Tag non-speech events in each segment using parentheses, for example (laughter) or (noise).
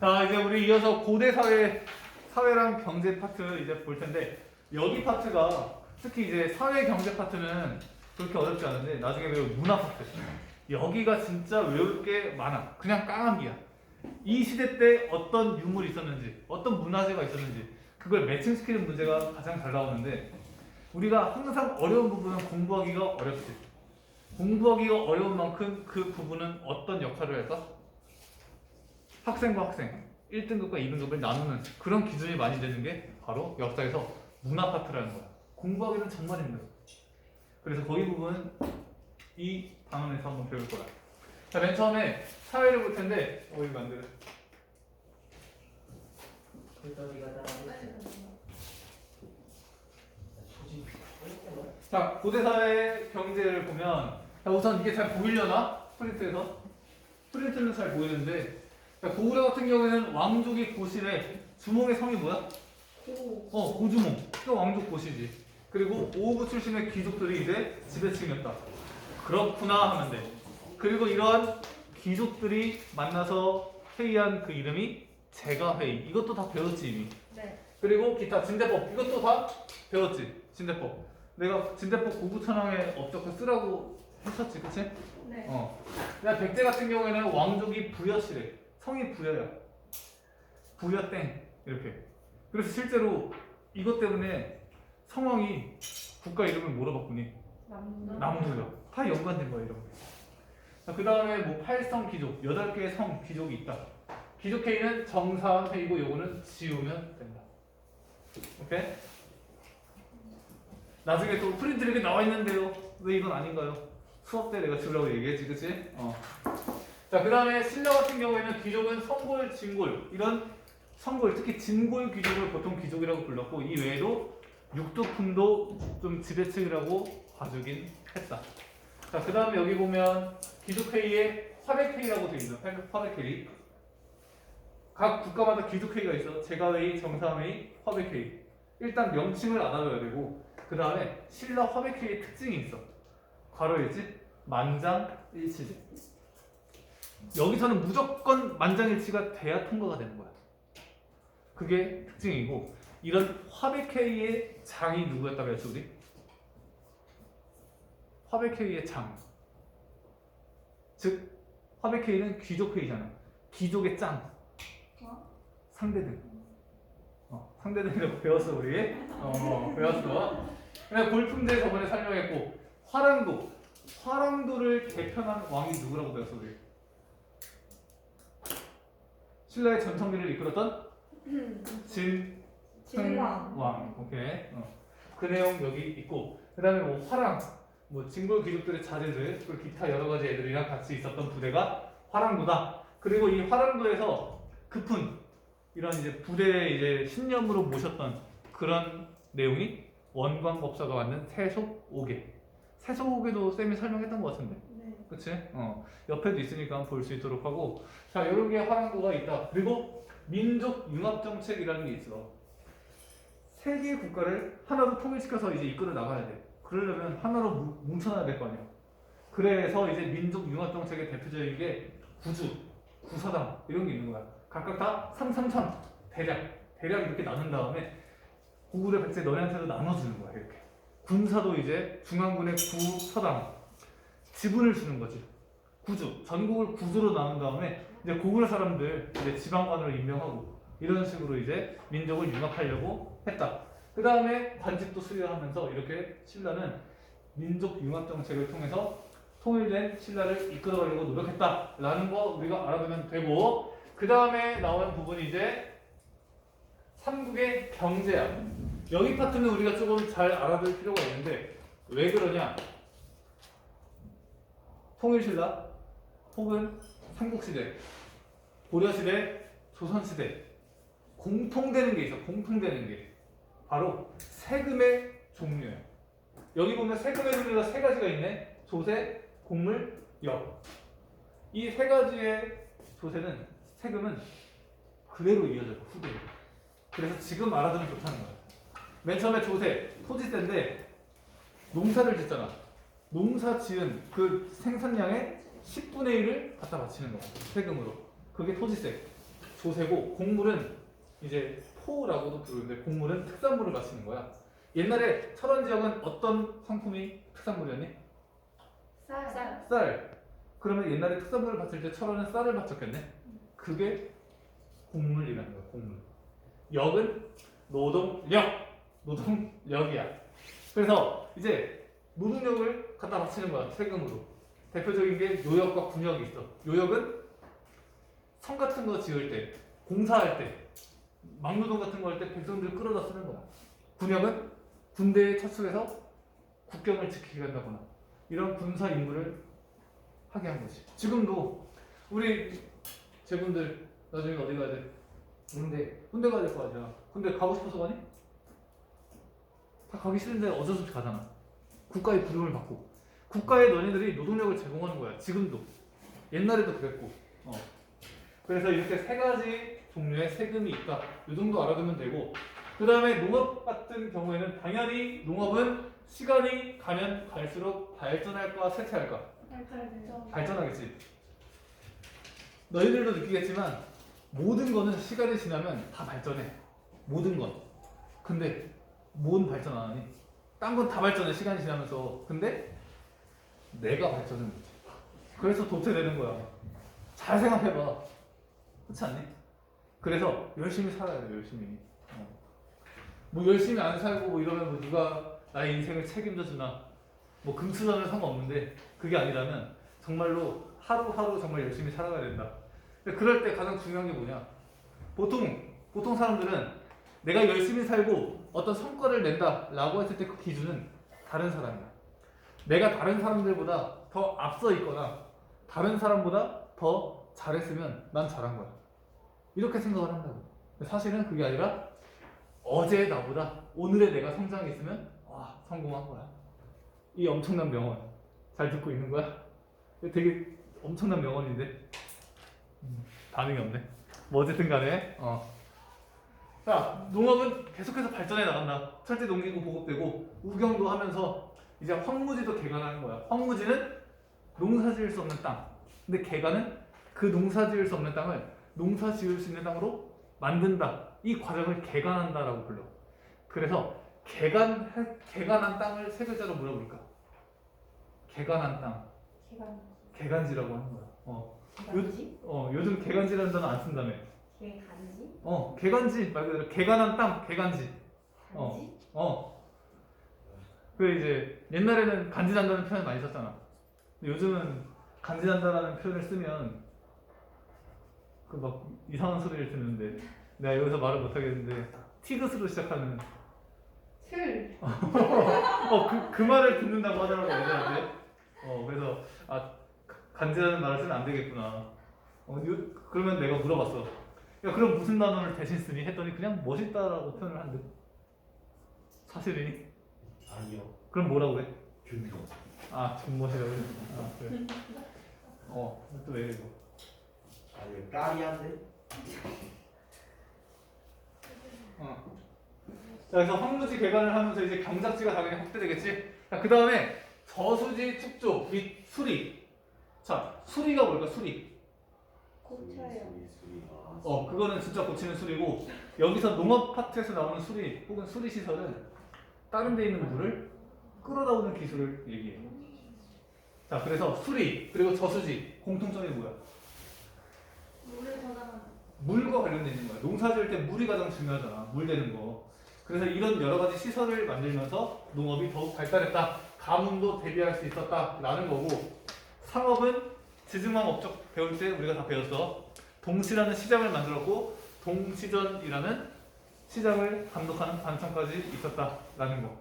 자 이제 우리 이어서 고대 사회 사회랑 경제 파트 이제 볼 텐데 여기 파트가 특히 이제 사회 경제 파트는 그렇게 어렵지 않은데 나중에 외울 문화 파트. 여기가 진짜 외울 게 많아. 그냥 깡함기야. 이 시대 때 어떤 유물이 있었는지 어떤 문화재가 있었는지 그걸 매칭시키는 문제가 가장 잘 나오는데 우리가 항상 어려운 부분은 공부하기가 어렵지. 공부하기가 어려운 만큼 그 부분은 어떤 역할을 할까? 학생과 학생 1등급과 2등급을 나누는 그런 기준이 많이 되는 게 바로 역사에서 문화 파트라는 거야. 공부하기는 정말 힘들어. 그래서 거기 부분은 이 방안에서 한번 배울 거야. 자, 맨 처음에 사회를 볼 텐데, 어, 이거 안 돼. 자, 고대사회 경제를 보면, 자, 우선 이게 잘 보이려나? 프린트에서? 프린트는 잘 보이는데, 자, 고구려 같은 경우에는 왕족이 고실에, 주몽의 성이 뭐야? 오. 어, 고주몽. 또 왕족 고시지. 그리고 오부 출신의 귀족들이 이제 지배층이었다. 그렇구나 하면 돼. 그리고 이러한 귀족들이 만나서 회의한 그 이름이 제가회의. 이것도 다 배웠지 이미. 네. 그리고 기타 진대법. 이것도 다 배웠지. 진대법. 내가 진대법 고구천왕에 업적을 쓰라고 했었지, 그치? 네. 어. 그다음 백제 같은 경우에는 왕족이 부여시래. 성이 부여야. 부여 땡 이렇게. 그래서 실제로 이것 때문에 성왕이 국가 이름을 뭐로 바꾸니? 남부여. 다 연관된 거야 이런 게. 자, 그 다음에 뭐 팔성 귀족, 여덟 개의 성 귀족이 있다. 귀족 K는 정사한 회의고 요거는 지우면 된다. 오케이? 나중에 또 프린트 이렇게 나와 있는데요. 왜 이건 아닌가요? 수업 때 내가 지우라고 얘기했지, 그치? 어. 자, 그 다음에 신라 같은 경우에는 귀족은 성골, 진골 이런 성골, 특히 진골 귀족을 보통 귀족이라고 불렀고 이 외에도 육두품도 좀 지배층이라고 봐주긴 했다. 자, 그 다음에 여기 보면 귀족회의에 화백회의라고 되어 있는 화백회의. 각 국가마다 귀족회의가 있어. 제가회의, 정사회의, 화백회의. 일단 명칭을 알아둬야 되고 그 다음에 신라 화백회의 특징이 있어. 괄호 일지 만장 일치제. 여기서는 무조건 만장일치가 돼야 통과가 되는 거야. 그게 특징이고 이런 화백회의의 장이 누구였다고 했지 우리? 화백회의의 장. 즉 화백회의는 귀족회의잖아. 귀족의 짱. 어? 상대등. 어, 상대등이라고 배웠어 우리. 어, 배웠어. 그다음 골품제 저번에 설명했고 화랑도. 화랑도를 개편한 왕이 누구라고 배웠어 우리? 신라의 전성기를 이끌었던 (clears throat) 진 진왕. 왕. 오케이. 어. 그 내용 여기 있고 그 다음에 뭐 화랑, 뭐 진골 귀족들의 자제들 그리고 기타 여러 가지 애들이랑 같이 있었던 부대가 화랑도다. 그리고 이 화랑도에서 급훈 이런 이제 부대의 이제 신념으로 모셨던 그런 내용이 원광법사가 만든 세속오계. 세속오계도 쌤이 설명했던 것 같은데. 네. 그치? 어. 옆에도 있으니까 볼 수 있도록 하고. 자, 이런 게 화랑도가 있다. 그리고 민족 융합 정책이라는 게 있어. 세 개의 국가를 하나로 통일시켜서 이제 이끌어 나가야 돼. 그러려면 하나로 뭉- 뭉쳐놔야 될 거 아니야. 그래서 이제 민족 융합 정책의 대표적인 게 구주, 구사당 이런 게 있는 거야. 각각 다 3, 3, 3 대략 대략 이렇게 나눈 다음에 고구려 백제 너네한테도 나눠주는 거야 이렇게. 군사도 이제 중앙군의 구서당 지분을 주는 거지. 구주 전국을 구주로 나눈 다음에 이제 고구려 사람들 이제 지방관으로 임명하고 이런 식으로 이제 민족을 융합하려고 했다. 그 다음에 관직도 수여하면서 이렇게 신라는 민족 융합 정책을 통해서 통일된 신라를 이끌어가려고 노력했다라는 거 우리가 알아두면 되고 그 다음에 나오는 부분이 이제 삼국의 경제야. 여기 파트는 우리가 조금 잘 알아둘 필요가 있는데 왜 그러냐? 통일신라 혹은 삼국시대, 고려시대, 조선시대 공통되는 게 있어. 공통되는 게 바로 세금의 종류예요. 여기 보면 세금의 종류가 세 가지가 있네. 조세, 곡물, 역. 이 세 가지의 조세는 세금은 그대로 이어져요. 후대로. 그래서 지금 알아두면 좋다는 거예요. 맨 처음에 조세, 토지세인데 농사를 짓잖아. 농사 지은 그 생산량의 10분의 1을 갖다 바치는 거야. 세금으로. 그게 토지세. 조세고 곡물은 이제 포라고도 부르는데 곡물은 특산물을 바치는 거야. 옛날에 철원 지역은 어떤 상품이 특산물이었니? 쌀. 쌀. 쌀. 그러면 옛날에 특산물을 바칠 때 철원은 쌀을 바쳤겠네. 그게 곡물이라는 거야. 곡물. 역은 노동력. 노동력이야. 그래서 이제 노동력을 갖다 바치는 거야. 세금으로. 대표적인 게 요역과 군역이 있어. 요역은 성 같은 거 지을 때, 공사할 때, 막노동 같은 거 할 때 백성들 끌어다 쓰는 거야. 군역은 군대에 처수해서 국경을 지키게 한다거나 이런 군사 임무를 하게 한 거지. 지금도 우리 제분들 나중에 어디 가야 돼? 군대. 군대 가야 될 거 아니야. 군대 가고 싶어서 가니? 다 가기 싫은데 어쩔 수 없이 가잖아. 국가의 부름을 받고. 국가에 너희들이 노동력을 제공하는 거야. 지금도. 옛날에도 그랬고. 어. 그래서 이렇게 세 가지 종류의 세금이 있다. 이 정도 알아두면 되고. 그 다음에 농업 같은 경우에는 당연히 농업은 시간이 가면 갈수록 발전할까 쇠퇴할까? 발전. 발전하겠지. 너희들도 느끼겠지만 모든 거는 시간이 지나면 다 발전해. 모든 건. 근데 뭔 발전 안 하니? 딴 건 다 발전해 시간이 지나면서. 근데 내가 발전은 못해. 그래서 도태되는 거야. 잘 생각해봐. 그렇지 않니? 그래서 열심히 살아야 돼 열심히. 어. 뭐 열심히 안 살고 뭐 이러면 뭐 누가 나의 인생을 책임져 주나? 뭐 금수저는 상관없는데 그게 아니라면 정말로 하루하루 정말 열심히 살아가야 된다. 그럴 때 가장 중요한 게 뭐냐? 보통 보통 사람들은 내가 열심히 살고 어떤 성과를 낸다라고 했을 때 그 기준은 다른 사람이야. 내가 다른 사람들보다 더 앞서 있거나 다른 사람보다 더 잘했으면 난 잘한 거야. 이렇게 생각을 한다고. 사실은 그게 아니라 어제 나보다 오늘의 내가 성장했으면 와 성공한 거야. 이 엄청난 명언 잘 듣고 있는 거야? 되게 엄청난 명언인데 음, 반응이 없네. 뭐 어쨌든 간에 어. 자 농업은 계속해서 발전해 나간다. 철제 농기구 보급되고 우경도 하면서 이제 황무지도 개간하는 거야. 황무지는 농사 지을 수 없는 땅. 근데 개간은 그 농사 지을 수 없는 땅을 농사 지을 수 있는 땅으로 만든다. 이 과정을 개간한다라고 불러. 그래서 개간 개간한 땅을 세 글자로 물어볼까? 개간한 땅, 기간. 개간지라고 하는 거야. 어, 기간지? 어 요즘 개간지라는 단어 안 쓴다며. 개간지? 어, 개간지 말 그대로 개간한 땅, 개간지. 어. 간지? 어. 그 이제 옛날에는 간지난다는 표현 많이 썼잖아. 근데 요즘은 간지난다라는 표현을 쓰면 그 막 이상한 소리를 듣는데 내가 여기서 말을 못 하겠는데 티귿으로 시작하는 틀. 어그 그 말을 듣는다고 하더라고 예전에. 어 그래서 아 간지라는 말을 쓰면 안 되겠구나. 어 요, 그러면 내가 물어봤어. 야 그럼 무슨 단어를 대신 쓰니 했더니 그냥 멋있다라고 표현을 한대. 사실이니? 아니요. 그럼 뭐라고 해? 준비. 아 존멋이라고 해. 아 그래. (laughs) 어또 왜 이거? 아니요. 까리한데? 어. 자, 그래서 황무지 개간을 하면서 이제 경작지가 당연히 확대되겠지. 자, 그 다음에 저수지 축조 및 수리. 자, 수리가 뭘까? 수리. 고쳐요. 아, 어, 그거는 진짜 고치는 수리고 여기서 농업 파트에서 나오는 수리 혹은 수리 시설은 다른 데 있는 물을 끌어다 오는 기술을 얘기해. 자, 그래서 수리 그리고 저수지 공통점이 뭐야? 물을 저장하는. 물과 관련돼 있는 거야. 농사 지을 때 물이 가장 중요하잖아. 물 되는 거. 그래서 이런 여러 가지 시설을 만들면서 농업이 더욱 발달했다. 가뭄도 대비할 수 있었다라는 거고 상업은 지증망 업적 배울 때 우리가 다 배웠어. 동시라는 시장을 만들었고 동시전이라는 시장을 감독하는 단청까지 있었다라는 거.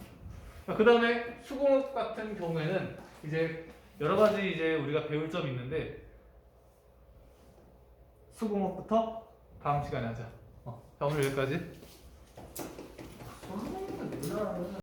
그 다음에 수공업 같은 경우에는 이제 여러 가지 이제 우리가 배울 점이 있는데 수공업부터 다음 시간에 하자. 어, 자 오늘 여기까지.